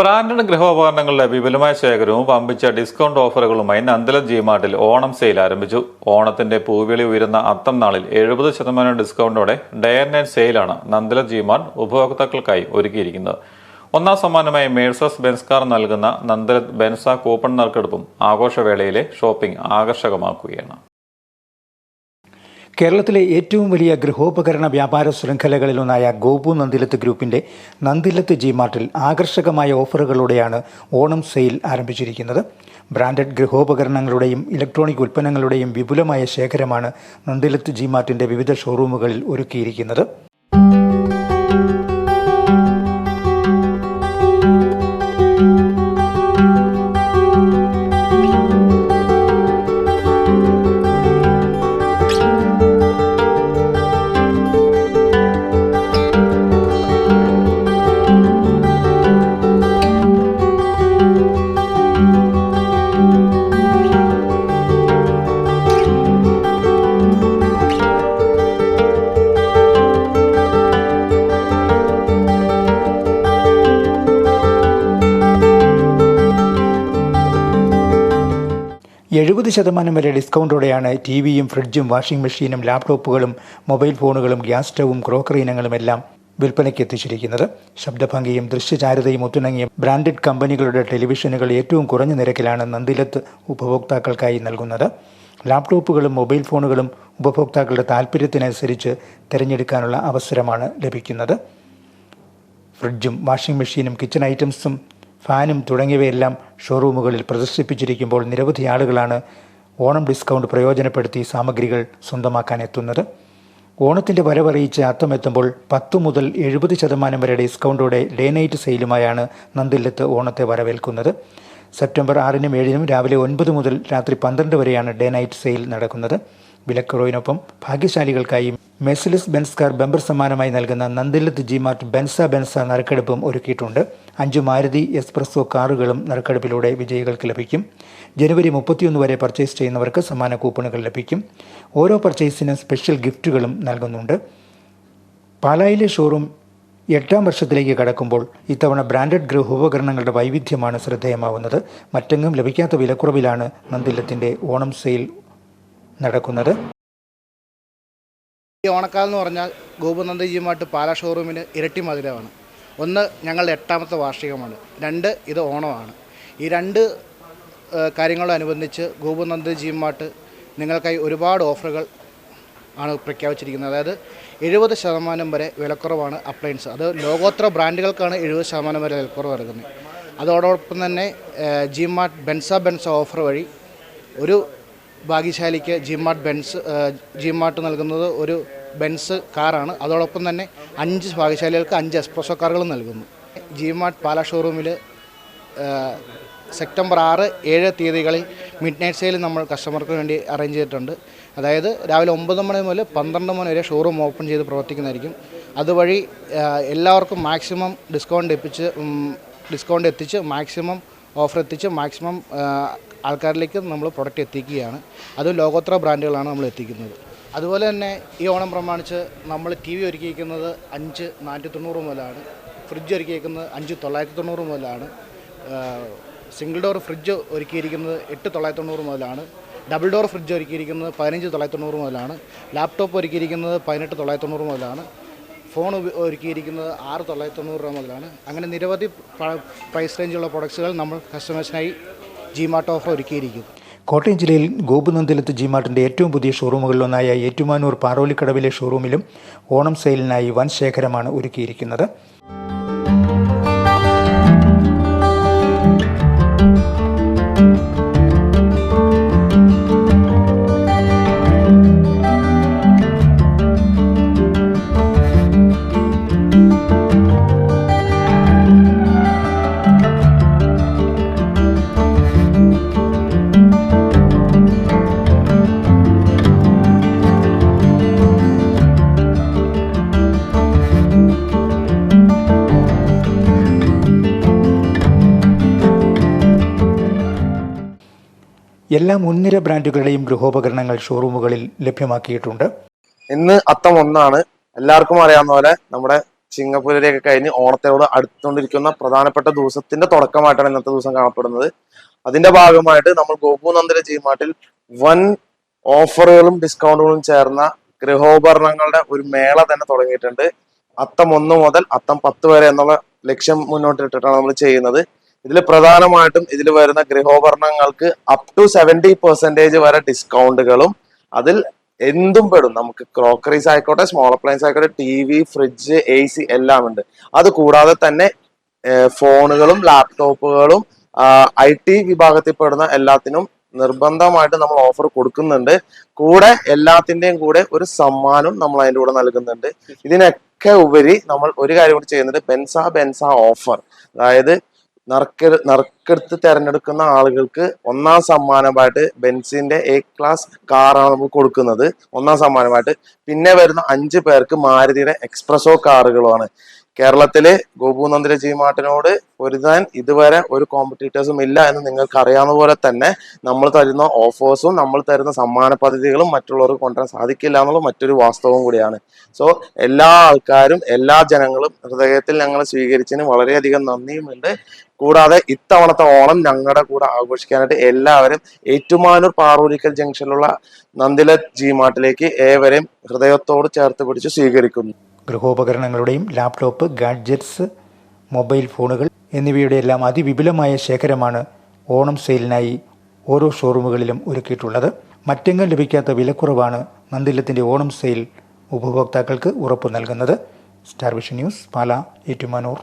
Branded ഗൃഹോപകരണങ്ങളുടെ വിപുലമായ ശേഖരവും പമ്പിച്ച ഡിസ്കൗണ്ട് ഓഫറുകളുമായി ജി മാർട്ടിൽ ഓണം സെയിൽ ആരംഭിച്ചു. ഓണത്തിന്റെ പൂവിളി ഉയരുന്ന അത്തം നാളിൽ എഴുപത് ശതമാനം ഡിസ്കൗണ്ടോടെ ഡേ ആൻഡ് നൈറ്റ് സെയിലാണ് ജി ജിമാർട്ട് ഉപഭോക്താക്കൾക്കായി ഒരുക്കിയിരിക്കുന്നത്. ഒന്നാം സമ്മാനമായി മേഴ്സസ് ബെൻസ് കാർ നൽകുന്ന നന്ദലത് ബെൻസ കൂപ്പൺ നറുക്കെടുപ്പും ആഘോഷവേളയിലെ ഷോപ്പിംഗ് ആകർഷകമാക്കുകയാണ്. കേരളത്തിലെ ഏറ്റവും വലിയ ഗൃഹോപകരണ വ്യാപാര ശൃംഖലകളിലൊന്നായ ഗോപു നന്ദിലത്ത് ഗ്രൂപ്പിന്റെ നന്ദിലത്ത് ജി മാർട്ടിൽ ആകർഷകമായ ഓഫറുകളോടെയാണ് ഓണം സെയിൽ ആരംഭിച്ചിരിക്കുന്നത്. ബ്രാൻഡഡ് ഗൃഹോപകരണങ്ങളുടെയും ഇലക്ട്രോണിക് ഉൽപ്പന്നങ്ങളുടെയും വിപുലമായ ശേഖരമാണ് നന്ദിലത്ത് ജി മാർട്ടിന്റെ വിവിധ ഷോറൂമുകളിൽ ഒരുക്കിയിരിക്കുന്നത്. എഴുപത് ശതമാനം വരെ ഡിസ്കൗണ്ടോടെയാണ് ടി വിയും ഫ്രിഡ്ജും വാഷിംഗ് മെഷീനും ലാപ്ടോപ്പുകളും മൊബൈൽ ഫോണുകളും ഗ്യാസ് സ്റ്റവും ക്രോക്കറി ഇനങ്ങളും എല്ലാം വിൽപ്പനയ്ക്ക് എത്തിച്ചിരിക്കുന്നത്. ശബ്ദഭംഗിയും ദൃശ്യചാരുതയും ഒത്തിണങ്ങിയ ബ്രാൻഡഡ് കമ്പനികളുടെ ടെലിവിഷനുകൾ ഏറ്റവും കുറഞ്ഞ നിരക്കിലാണ് നന്ദിലത്ത് ഉപഭോക്താക്കൾക്കായി നൽകുന്നത്. ലാപ്ടോപ്പുകളും മൊബൈൽ ഫോണുകളും ഉപഭോക്താക്കളുടെ താൽപ്പര്യത്തിനനുസരിച്ച് തിരഞ്ഞെടുക്കാനുള്ള അവസരമാണ് ലഭിക്കുന്നത്. ഫ്രിഡ്ജും വാഷിംഗ് മെഷീനും കിച്ചൺ ഐറ്റംസും ഫാനും തുടങ്ങിയവയെല്ലാം ഷോറൂമുകളിൽ പ്രദർശിപ്പിച്ചിരിക്കുമ്പോൾ നിരവധി ആളുകളാണ് ഓണം ഡിസ്കൗണ്ട് പ്രയോജനപ്പെടുത്തി സാമഗ്രികൾ സ്വന്തമാക്കാൻ എത്തുന്നത്. ഓണത്തിന്റെ വരവറിയിച്ച് അത്തമെത്തുമ്പോൾ പത്ത് മുതൽ എഴുപത് ശതമാനം വരെ ഡിസ്കൗണ്ടോടെ ഡേ നൈറ്റ് സെയിലുമായാണ് നന്ദില്ലത്ത് ഓണത്തെ വരവേൽക്കുന്നത്. സെപ്റ്റംബർ ആറിനും ഏഴിനും രാവിലെ ഒൻപത് മുതൽ രാത്രി പന്ത്രണ്ട് വരെയാണ് ഡേ നൈറ്റ് സെയിൽ നടക്കുന്നത്. വിലക്കുറവിനൊപ്പം ഭാഗ്യശാലികൾക്കായി മെസിലിസ് ബെൻസ് കാർ ബെമ്പർ സമ്മാനമായി നൽകുന്ന നന്ദിലത്ത് ജിമാർട്ട് ബെൻസ ബെൻസ നറുക്കെടുപ്പും ഒരുക്കിയിട്ടുണ്ട്. അഞ്ച് മാരുതി എക്സ്പ്രസോ കാറുകളും നറുക്കെടുപ്പിലൂടെ വിജയികൾക്ക് ലഭിക്കും. ജനുവരി മുപ്പത്തിയൊന്ന് വരെ പർച്ചേസ് ചെയ്യുന്നവർക്ക് സമ്മാന കൂപ്പണുകൾ ലഭിക്കും. ഓരോ പർച്ചേസിനും സ്പെഷ്യൽ ഗിഫ്റ്റുകളും നൽകുന്നുണ്ട്. പാലായിലെ ഷോറൂം എട്ടാം വർഷത്തിലേക്ക് കടക്കുമ്പോൾ ഇത്തവണ ബ്രാൻഡഡ് ഗൃഹോപകരണങ്ങളുടെ വൈവിധ്യമാണ് ശ്രദ്ധേയമാവുന്നത്. മറ്റെങ്ങും ലഭിക്കാത്ത വിലക്കുറവിലാണ് നന്ദില്ലത്തിന്റെ ഓണം സെയിൽ നടക്കുന്നത്? ഈ ഓണക്കാലം എന്ന് പറഞ്ഞാൽ ഗോപുനന്ദജിയുമായിട്ട് പാലാ ഷോറൂമിന് ഇരട്ടി മധുരമാണ്. ഒന്ന് ഞങ്ങളുടെ എട്ടാമത്തെ വാർഷികമാണ്. രണ്ട് ഇത് ഓണമാണ്. ഈ രണ്ട് ഏഹ്, കാര്യങ്ങളോടനുബന്ധിച്ച് ഗോപുനന്ദജിയുമായിട്ട് നിങ്ങൾക്കായി ഒരുപാട് ഓഫറുകൾ ആണ് പ്രഖ്യാപിച്ചിരിക്കുന്നത്. അതായത് എഴുപത് ശതമാനം വരെ വിലക്കുറവാണ് അപ്ലയൻസ്. അത് ലോകോത്തര ബ്രാൻഡുകൾക്കാണ് എഴുപത് ശതമാനം വരെ വിലക്കുറവ് ഇറങ്ങുന്നത് അതോടൊപ്പം തന്നെ ജിമാർട്ട് ബെൻസ ബെൻസ ഓഫർ വഴി ഒരു ഭാഗ്യശാലിക്ക് ജിമാർട്ട് ബെൻസ് ജിമാർട്ട് നൽകുന്നത് ഒരു ബെൻസ് കാറാണ്. അതോടൊപ്പം തന്നെ അഞ്ച് ഭാഗ്യശാലികൾക്ക് അഞ്ച് എക്സ്പ്രസോ കാറുകളും നൽകുന്നു. ജിമാർട്ട് പാല ഷോറൂമിൽ സെപ്റ്റംബർ ആറ് ഏഴ് തീയതികളിൽ മിഡ് നൈറ്റ് സെയിൽ നമ്മൾ കസ്റ്റമർക്ക് വേണ്ടി അറേഞ്ച് ചെയ്തിട്ടുണ്ട്. അതായത് രാവിലെ ഒമ്പത് മണി മുതൽ പന്ത്രണ്ട് മണി വരെ ഷോറൂം ഓപ്പൺ ചെയ്ത് പ്രവർത്തിക്കുന്നതായിരിക്കും. അതുവഴി എല്ലാവർക്കും മാക്സിമം ഡിസ്കൗണ്ട് എപ്പിച്ച് ഡിസ്കൗണ്ട് എത്തിച്ച് മാക്സിമം ഓഫർ എത്തിച്ച് മാക്സിമം ആൾക്കാരിലേക്ക് നമ്മൾ പ്രൊഡക്റ്റ് എത്തിക്കുകയാണ്. അത് ലോകോത്തര ബ്രാൻഡുകളാണ് നമ്മൾ എത്തിക്കുന്നത്. അതുപോലെ തന്നെ ഈ ഓണം പ്രമാണിച്ച് നമ്മൾ ടി വി ഒരുക്കിയിരിക്കുന്നത് അഞ്ച് നാനൂറ്റി തൊണ്ണൂറ് മുതലാണ്. ഫ്രിഡ്ജ് ഒരുക്കിയിരിക്കുന്നത് അഞ്ച് തൊള്ളായിരത്തി തൊണ്ണൂറ് മുതലാണ് സിംഗിൾ ഡോർ ഫ്രിഡ്ജ് ഒരുക്കിയിരിക്കുന്നത് എട്ട് തൊള്ളായിരത്തി തൊണ്ണൂറ് മുതലാണ്. ഡബിൾ ഡോർ ഫ്രിഡ്ജ് ഒരുക്കിയിരിക്കുന്നത് പതിനഞ്ച് തൊള്ളായിരത്തി തൊണ്ണൂറ് മുതലാണ്. ലാപ്ടോപ്പ് ഒരുക്കിയിരിക്കുന്നത് പതിനെട്ട് തൊള്ളായിരത്തി തൊണ്ണൂറ് മുതലാണ് ഫോൺ ഒരുക്കിയിരിക്കുന്നത് ആറ് തൊള്ളായിരത്തി തൊണ്ണൂറ് രൂപ മുതലാണ്. അങ്ങനെ നിരവധി പ്രൈസ് റേഞ്ചുള്ള പ്രൊഡക്ട്സുകൾ നമ്മൾ കസ്റ്റമേഴ്സിനായി ജിമാർട്ട് ഓഫർ ഒരുക്കിയിരിക്കും. കോട്ടയം ജില്ലയിൽ ഗോപുനന്ദിലത്ത് ജിമാർട്ടിന്റെ ഏറ്റവും പുതിയ ഷോറൂമുകളിലൊന്നായ ഏറ്റുമാനൂർ പാറോലിക്കടവിലെ ഷോറൂമിലും ഓണം സെയിലിനായി വൻ ശേഖരമാണ് ഒരുക്കിയിരിക്കുന്നത്. എല്ലാ മുൻനിര ബ്രാൻഡുകളുടെയും ഗൃഹോപകരണങ്ങൾ ഷോറൂമുകളിൽ ലഭ്യമാക്കിയിട്ടുണ്ട്. ഇന്ന് അത്തം ഒന്നാണ്. എല്ലാവർക്കും അറിയാവുന്ന പോലെ നമ്മുടെ ചിങ്ങപ്പുലരിയൊക്കെ കഴിഞ്ഞ് ഓണത്തോട് അടുത്തുകൊണ്ടിരിക്കുന്ന പ്രധാനപ്പെട്ട ദിവസത്തിന്റെ തുടക്കമായിട്ടാണ് ഇന്നത്തെ ദിവസം കാണപ്പെടുന്നത്. അതിന്റെ ഭാഗമായിട്ട് നമ്മൾ ഗോപു നന്ദര ജീമാട്ടിൽ വൻ ഓഫറുകളും ഡിസ്കൗണ്ടുകളും ചേർന്ന ഗൃഹോപകരണങ്ങളുടെ ഒരു മേള തന്നെ തുടങ്ങിയിട്ടുണ്ട്. അത്തം ഒന്ന് മുതൽ അത്തം പത്ത് വരെ എന്നുള്ള ലക്ഷ്യം മുന്നോട്ടിട്ടിട്ടാണ് നമ്മൾ ചെയ്യുന്നത്. ഇതിൽ പ്രധാനമായിട്ടും ഇതിൽ വരുന്ന ഗൃഹോപകരണങ്ങൾക്ക് അപ് ടു സെവന്റി പെർസെന്റേജ് വരെ ഡിസ്കൗണ്ടുകളും അതിൽ എന്തും പെടും. നമുക്ക് ക്രോക്കറീസ് ആയിക്കോട്ടെ സ്മോൾ അപ്ലയൻസ് ആയിക്കോട്ടെ T V fridge A C എല്ലാം ഉണ്ട്. അത് കൂടാതെ തന്നെ ഫോണുകളും ലാപ്ടോപ്പുകളും ഐ ടി വിഭാഗത്തിൽപ്പെടുന്ന എല്ലാത്തിനും നിർബന്ധമായിട്ട് നമ്മൾ ഓഫർ കൊടുക്കുന്നുണ്ട്. കൂടെ എല്ലാത്തിന്റെയും കൂടെ ഒരു സമ്മാനം നമ്മൾ അതിന്റെ കൂടെ നൽകുന്നുണ്ട്. ഇതിനൊക്കെ ഉപരി നമ്മൾ ഒരു കാര്യം കൂടി ചെയ്യുന്നുണ്ട്. ബെൻസ ബെൻസ ഓഫർ അതായത് നറുക്ക് നറുക്കെടുത്ത് തിരഞ്ഞെടുക്കുന്ന ആളുകൾക്ക് ഒന്നാം സമ്മാനമായിട്ട് ബെൻസിന്റെ എ ക്ലാസ് കാറാണ് നമുക്ക് കൊടുക്കുന്നത്. ഒന്നാം സമ്മാനമായിട്ട്. പിന്നെ വരുന്ന അഞ്ച് പേർക്ക് മാരുതിയുടെ എക്സ്പ്രസോ കാറുകളുമാണ്. കേരളത്തിലെ ഗോപു നന്ദിര ജീമാട്ടിനോട് ഒരുതാൻ ഇതുവരെ ഒരു കോമ്പറ്റീറ്റേഴ്സും ഇല്ല എന്ന് നിങ്ങൾക്ക് അറിയാവുന്ന പോലെ തന്നെ നമ്മൾ തരുന്ന ഓഫേഴ്സും നമ്മൾ തരുന്ന സമ്മാന പദ്ധതികളും മറ്റുള്ളവർക്ക് കൊണ്ടുവരാൻ സാധിക്കില്ല എന്നുള്ള മറ്റൊരു വാസ്തവം കൂടിയാണ്. സോ എല്ലാ ആൾക്കാരും എല്ലാ ജനങ്ങളും ഹൃദയത്തിൽ ഞങ്ങൾ സ്വീകരിച്ചതിന് വളരെയധികം നന്ദിയുമുണ്ട്. കൂടാതെ ഇത്തവണത്തെ ഓണം ഞങ്ങളുടെ കൂടെ ആഘോഷിക്കാനായിട്ട് എല്ലാവരും ഏറ്റുമാനൂർ പാറൂരിക്കൽ ജംഗ്ഷനിലുള്ള നന്ദില ജി മാർട്ടിലേക്ക് ഏവരെയും ഹൃദയത്തോട് ചേർത്ത് പിടിച്ച് സ്വീകരിക്കുന്നു. ഗൃഹോപകരണങ്ങളുടെയും ലാപ്ടോപ്പ് ഗാഡ്ജറ്റ്സ് മൊബൈൽ ഫോണുകൾ എന്നിവയുടെ എല്ലാം അതിവിപുലമായ ശേഖരമാണ് ഓണം സെയിലിനായി ഓരോ ഷോറൂമുകളിലും ഒരുക്കിയിട്ടുള്ളത്. മറ്റെങ്ങും ലഭിക്കാത്ത വിലക്കുറവാണ് നന്ദിലത്തിന്റെ ഓണം സെയിൽ ഉപഭോക്താക്കൾക്ക് ഉറപ്പ് നൽകുന്നത്. Star vision news Pala Ettumanoor.